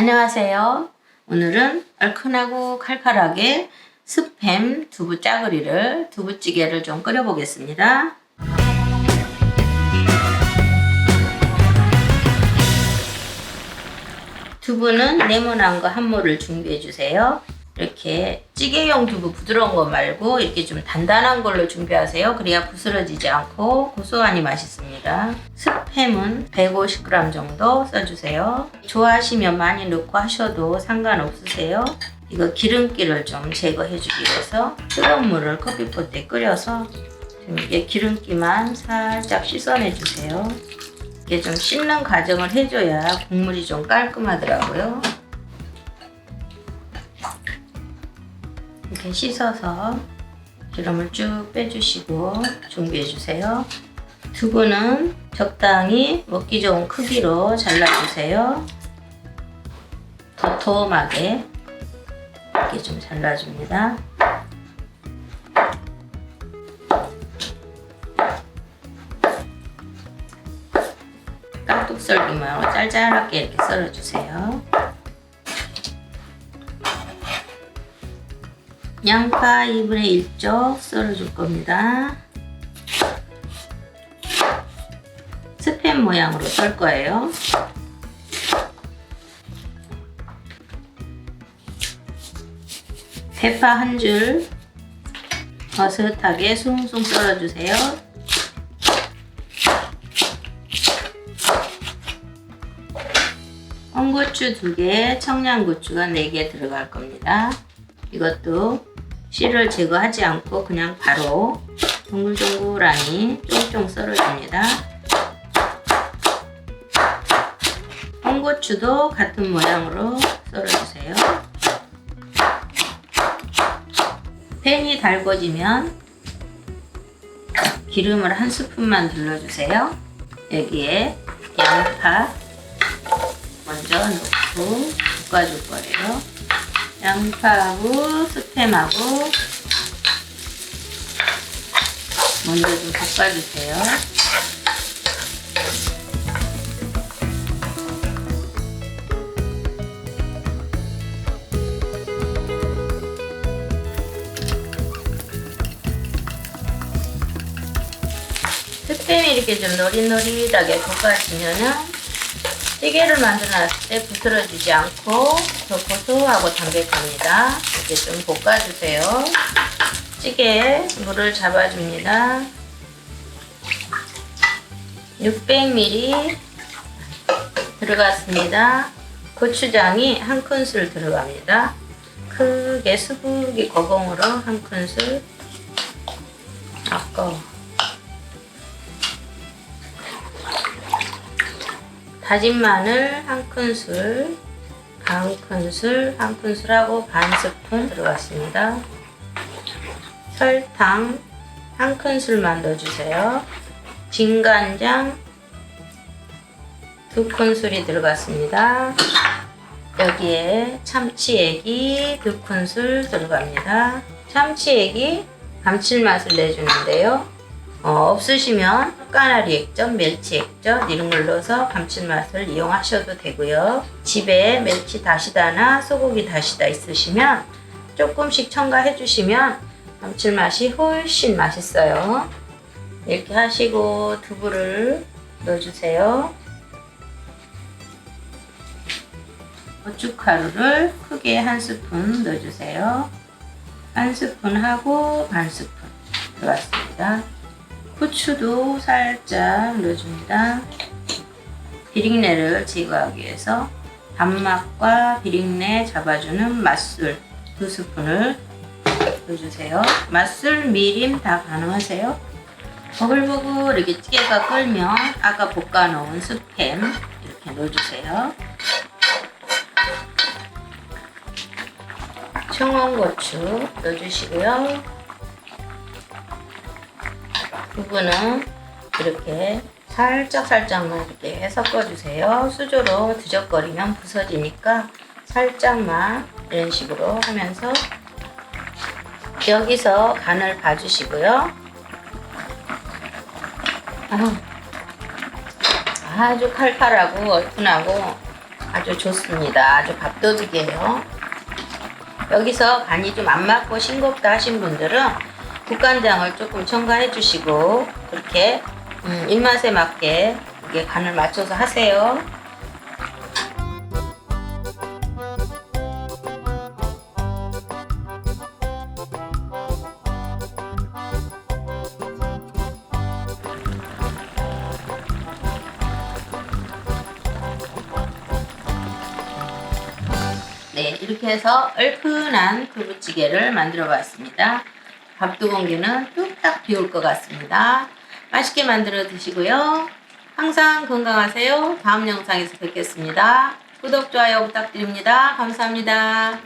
안녕하세요. 오늘은 얼큰하고 칼칼하게 스팸 두부 짜글이를 두부찌개를 좀 끓여 보겠습니다. 두부는 네모난 거 한 모를 준비해 주세요. 이렇게 찌개용 두부 부드러운 거 말고 이렇게 좀 단단한 걸로 준비하세요. 그래야 부스러지지 않고 고소하니 맛있습니다. 스팸은 150g 정도 써주세요. 좋아하시면 많이 넣고 하셔도 상관없으세요. 이거 기름기를 좀 제거해주기 위해서 뜨거운 물을 커피포트에 끓여서 좀 이게 기름기만 살짝 씻어내주세요. 이게 좀 씻는 과정을 해줘야 국물이 좀 깔끔하더라고요. 이렇게 씻어서 기름을 쭉 빼주시고 준비해주세요. 두부는 적당히 먹기 좋은 크기로 잘라주세요. 도톰하게 이렇게 좀 잘라줍니다. 깍둑썰기만 짤짤하게 이렇게 썰어주세요. 양파 2분의 1쪽 썰어줄 겁니다. 스팸 모양으로 썰 거예요. 대파 한 줄 버섯하게 숭숭 썰어주세요. 홍고추 2개, 청양고추가 4개 들어갈 겁니다. 이것도 씨를 제거하지 않고 그냥 바로 동글동글하니 쫑쫑 썰어줍니다. 홍고추도 같은 모양으로 썰어주세요. 팬이 달궈지면 기름을 한 스푼만 둘러주세요. 여기에 양파 먼저 넣고 볶아줄 거예요. 양파하고 스팸하고 먼저 좀 볶아주세요. 스팸이 이렇게 좀 노릿노릿하게 볶아지면은 찌개를 만들어놨을 때 부스러지지 않고 더 고소하고 담백합니다. 이렇게 좀 볶아주세요. 찌개에 물을 잡아줍니다. 600ml 들어갔습니다. 고추장이 한 큰술 들어갑니다. 크게 수북이 거봉으로 한 큰술 아까워. 다진 마늘 한 큰술, 반 큰술, 한 큰술하고 반 스푼 들어갔습니다. 설탕 한 큰술만 넣어주세요. 진간장 두 큰술이 들어갔습니다. 여기에 참치액이 두 큰술 들어갑니다. 참치액이 감칠맛을 내주는데요. 어, 없으시면 까나리 액젓, 멸치 액젓 이런 걸 넣어서 감칠맛을 이용하셔도 되고요. 집에 멸치 다시다나 소고기 다시다 있으시면 조금씩 첨가해 주시면 감칠맛이 훨씬 맛있어요. 이렇게 하시고 두부를 넣어주세요. 고춧가루를 크게 한 스푼 넣어주세요. 한 스푼 하고 반 스푼 들어갔습니다. 후추도 살짝 넣어줍니다. 비린내를 제거하기 위해서 단맛과 비린내 잡아주는 맛술 두 스푼을 넣어주세요. 맛술, 미림 다 가능하세요. 보글보글 이렇게 찌개가 끓면 아까 볶아놓은 스팸 이렇게 넣어주세요. 청원고추 넣어주시고요. 두부는 이렇게 살짝 살짝만 이렇게 섞어주세요. 수저로 뒤적거리면 부서지니까 살짝만 이런 식으로 하면서 여기서 간을 봐주시고요. 아주 칼칼하고 얼큰하고 아주 좋습니다. 아주 밥도둑이에요. 여기서 간이 좀 안 맞고 싱겁다 하신 분들은 국간장을 조금 첨가해 주시고 그렇게 음, 입맛에 맞게 이게 간을 맞춰서 하세요. 네, 이렇게 해서 얼큰한 두부찌개를 만들어 봤습니다. 밥 두 공기는 뚝딱 비올 것 같습니다. 맛있게 만들어 드시고요. 항상 건강하세요. 다음 영상에서 뵙겠습니다. 구독, 좋아요 부탁드립니다. 감사합니다.